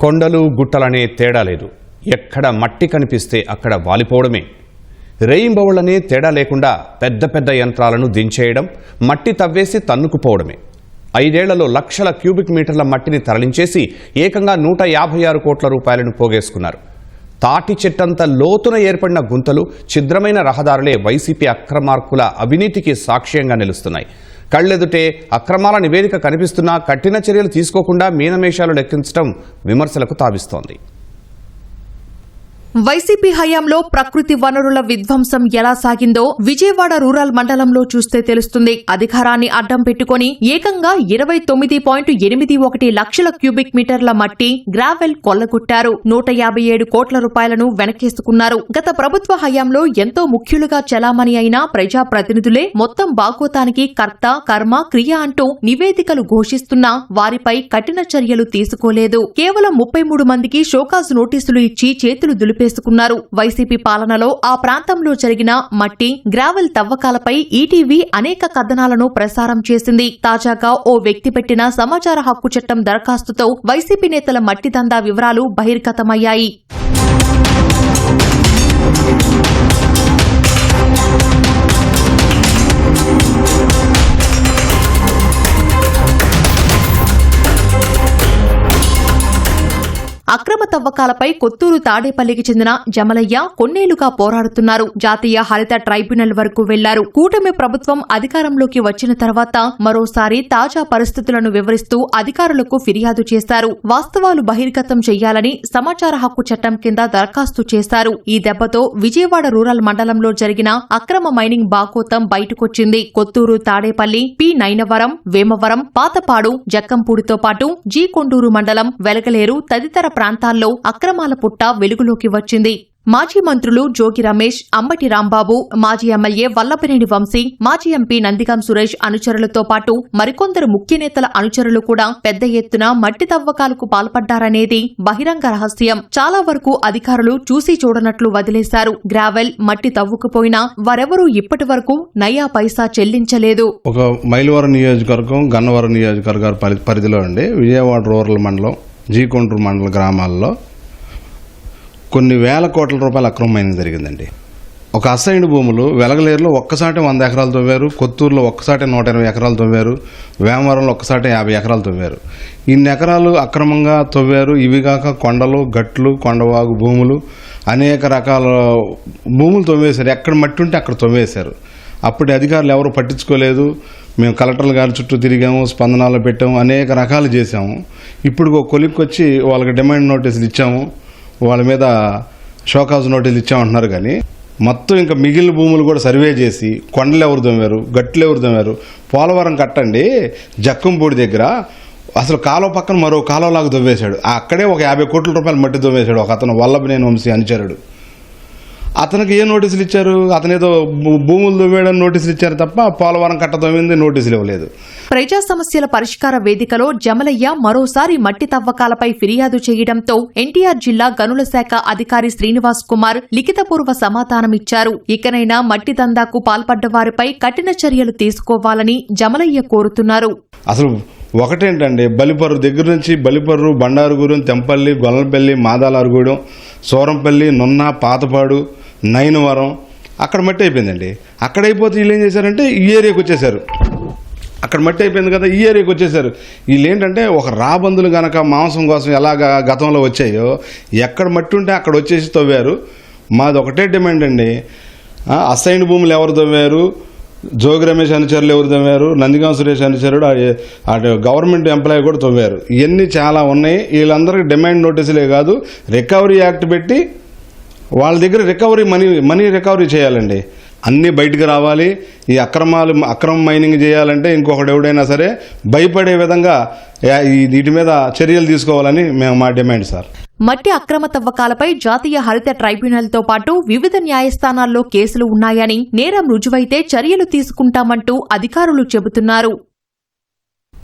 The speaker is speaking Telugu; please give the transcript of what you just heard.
కొండలు గుట్టలనే తేడా లేదు. ఎక్కడ మట్టి కనిపిస్తే అక్కడ వాలిపోవడమే. రేయింబవళ్ళనే తేడా లేకుండా పెద్ద పెద్ద యంత్రాలను దించేయడం మట్టి తవ్వేసి తన్నుకుపోవడమే. ఐదేళ్ళలో లక్షల క్యూబిక్ మీటర్ల మట్టిని తరలించేసి ఏకంగా నూట యాభై ఆరు కోట్ల రూపాయలను పోగేసుకున్నారు. తాటి చెట్టంత లోతున ఏర్పడిన గుంతలు ఛిద్రమైన రహదారులే వైసీపీ అక్రమార్కుల అవినీతికి సాక్ష్యంగా నిలుస్తున్నాయి. కళ్ళెదుటే అక్రమాల నివేదిక కనిపిస్తున్నా కఠిన చర్యలు తీసుకోకుండా మీనమేషాలు లెక్కించడం విమర్శలకు తావిస్తోంది. వైసీపీ హయాంలో ప్రకృతి వనరుల విధ్వంసం ఎలా సాగిందో విజయవాడ రూరల్ మండలంలో చూస్తే తెలుస్తుంది. అధికారాన్ని అడ్డం పెట్టుకుని ఏకంగా ఇరవై తొమ్మిది పాయింట్ ఎనిమిది ఒకటి లక్షల క్యూబిక్ మీటర్ల మట్టి గ్రావెల్ కొల్లగొట్టారు. నూట యాభై ఏడు కోట్ల రూపాయలను వెనకేసుకున్నారు. గత ప్రభుత్వ హయాంలో ఎంతో ముఖ్యులుగా చలామణి అయిన ప్రజాప్రతినిధులే మొత్తం బాగోతానికి కర్త కర్మ క్రియ అంటూ నివేదికలు ఘోషిస్తున్నా వారిపై కఠిన చర్యలు తీసుకోలేదు. కేవలం ముప్పై మూడు మందికి షోకాజ్ నోటీసులు ఇచ్చి చేతులు వేసుకున్నారు. వైసీపీ పాలనలో ఆ ప్రాంతంలో జరిగిన మట్టి గ్రావెల్ తవ్వకాలపై ఈటీవీ అనేక కథనాలను ప్రసారం చేసింది. తాజాగా ఓ వ్యక్తి పెట్టిన సమాచార హక్కు చట్టం దరఖాస్తుతో వైసీపీ నేతల మట్టి దందా వివరాలు బహిర్గతమయ్యాయి. అక్రమ తవ్వకాలపై కొత్తూరు తాడేపల్లికి చెందిన జమలయ్య కొన్నేళ్ళుగా పోరాడుతున్నారు. జాతీయ హరిత ట్రైబ్యునల్ వరకు వెళ్ళారు. కూటమి ప్రభుత్వం అధికారంలోకి వచ్చిన తర్వాత మరోసారి తాజా పరిస్థితులను వివరిస్తూ అధికారులకు ఫిర్యాదు చేశారు. వాస్తవాలు బహిర్గతం చేయాలని సమాచార హక్కు చట్టం కింద దరఖాస్తు చేశారు. ఈ దెబ్బతో విజయవాడ రూరల్ మండలంలో జరిగిన అక్రమ మైనింగ్ బాకోతం బయటకొచ్చింది. కొత్తూరు తాడేపల్లి పి. నైనవరం వేమవరం పాతపాడు జక్కంపూడితో పాటు జీ. కొండూరు మండలం వెలగలేరు తదితర ప్రాంతాల్లో అక్రమాల పుట్ట వెలుగులోకి వచ్చింది. మాజీ మంత్రులు జోగి రమేష్ అంబటి రాంబాబు మాజీ ఎమ్మెల్యే వల్లభనేని వంశీ మాజీ ఎంపీ నందిగాం సురేష్ అనుచరులతో పాటు మరికొందరు ముఖ్య నేతల అనుచరులు కూడా పెద్ద ఎత్తున మట్టి తవ్వకాలకు పాల్పడ్డారనేది బహిరంగ రహస్యం. చాలా వరకు అధికారులు చూసి చూడనట్లు వదిలేశారు. గ్రావెల్ మట్టి తవ్వుకుపోయినా వారెవరూ ఇప్పటి వరకు నయా పైసా చెల్లించలేదు. ఒక మైలవరం నియోజకవర్గం గన్నవరం నియోజకవర్గ పరిధిలో అండి. విజయవాడ రూరల్ మండలం. జీకొండ్రు మండల గ్రామాల్లో కొన్ని వేల కోట్ల రూపాయల అక్రమమైన జరిగిందండి. ఒక అసైన్డ్ భూములు వెలగలేరులో ఒక్కసాటే వంద ఎకరాలు తవ్వారు కొత్తూరులో ఒక్కసాటే నూట ఇరవై ఎకరాలు తవ్వారు వేమవరంలో ఒక్కసాటే యాభై ఎకరాలు తవ్వారు. ఇన్ని ఎకరాలు అక్రమంగా తవ్వారు ఇవి కాక కొండలు గట్లు కొండవాగు భూములు అనేక రకాల భూములు తవ్వేశారు. ఎక్కడ మట్టి ఉంటే అక్కడ తవ్వేశారు. అప్పటి అధికారులు ఎవరు పట్టించుకోలేదు. మేము కలెక్టర్ల గారి చుట్టూ తిరిగాము స్పందనాలు పెట్టాము అనేక రకాలు చేసాము ఇప్పుడు ఒక కొలిక్కి వచ్చి వాళ్ళకి డిమాండ్ నోటీసులు ఇచ్చాము. వాళ్ళ మీద షోకాజ్ నోటీసులు ఇచ్చామంటున్నారు కానీ మొత్తం ఇంకా మిగిలిన భూములు కూడా సర్వే చేసి కొండలు ఎవరు దొమ్మారు గట్లు ఎవరు దొమ్మారు పోలవరం కట్టండి జక్కంపూడి దగ్గర అసలు కాలువ పక్కన మరో కాలువలాగా దొవ్వేశాడు. అక్కడే ఒక యాభై కోట్ల రూపాయలు మట్టి దొవ్వేశాడు ఒక అతను వల్లభనేని వంశీ అనుచరుడు. అతనికి ఏ నోటీసులు ఇచ్చారు? అతనేదో భూ- భూములు తవ్వేయడం నోటీసులు ఇచ్చారు తప్ప పోలవరం కట్ట తవ్వింది నోటీసులు ఇవ్వలేదు. ప్రజా సమస్యల పరిష్కార వేదికలో జమలయ్య మరోసారి మట్టి తవ్వకాలపై ఫిర్యాదు చేయడంతో ఎన్టీఆర్ జిల్లా గనుల శాఖ అధికారి శ్రీనివాస్ కుమార్ లిఖితపూర్వ సమాధానమిచ్చారు. ఇకనైనా మట్టి దందాకు పాల్పడ్డ వారిపై కఠిన చర్యలు తీసుకోవాలని జమలయ్య కోరుతున్నారు. అసలు ఒకటేంటండి బలిపర్రు దగ్గర నుంచి బలిపర్రు బండారుగురం తెంపల్లి గొల్లపల్లి మాదాలారుగుడెం సోరంపల్లి నున్న పాతపాడు నైనవరం అక్కడ మట్టి అయిపోయిందండి. అక్కడ అయిపోతే వీళ్ళు ఏం చేశారంటే ఈ ఏరియాకి వచ్చేసారు అక్కడ మట్టి అయిపోయింది కదా ఈ ఏరియాకి వచ్చేసారు వీళ్ళు ఏంటంటే ఒక రాబందులు కనుక మాంసం కోసం ఎలాగ గతంలో వచ్చాయో ఎక్కడ మట్టి ఉంటే అక్కడ వచ్చేసి తవ్వారు. మాది ఒకటే డిమాండ్ అండి. అసైన్ అసైన్డ్ భూములు ఎవరు తవ్వారు? జోగి రమేష్ అనుచరులు ఎవరు తవ్వారు? నందిగాం సురేష్ అనుచరుడు అటు గవర్నమెంట్ ఎంప్లాయీ కూడా తవ్వారు. ఇవన్నీ చాలా ఉన్నాయి. వీళ్ళందరికీ డిమాండ్ నోటీసులే కాదు. రికవరీ యాక్ట్ పెట్టి వాళ్ళ దగ్గర రికవరీ మనీ మనీ రికవరీ చేయాలండి. అన్నీ బయటకు రావాలి. ఈ అక్రమాలు అక్రమ మైనింగ్ చేయాలంటే ఇంకొకటి ఎవడైనా సరే భయపడే విధంగా వీటి మీద చర్యలు తీసుకోవాలని మేము మా డిమాండ్ సార్. మట్టి అక్రమ తవ్వకాలపై జాతీయ హరిత ట్రైబ్యునల్తో పాటు వివిధ న్యాయస్థానాల్లో కేసులు ఉన్నాయని నేరం రుజువైతే చర్యలు తీసుకుంటామంటూ అధికారులు చెబుతున్నారు.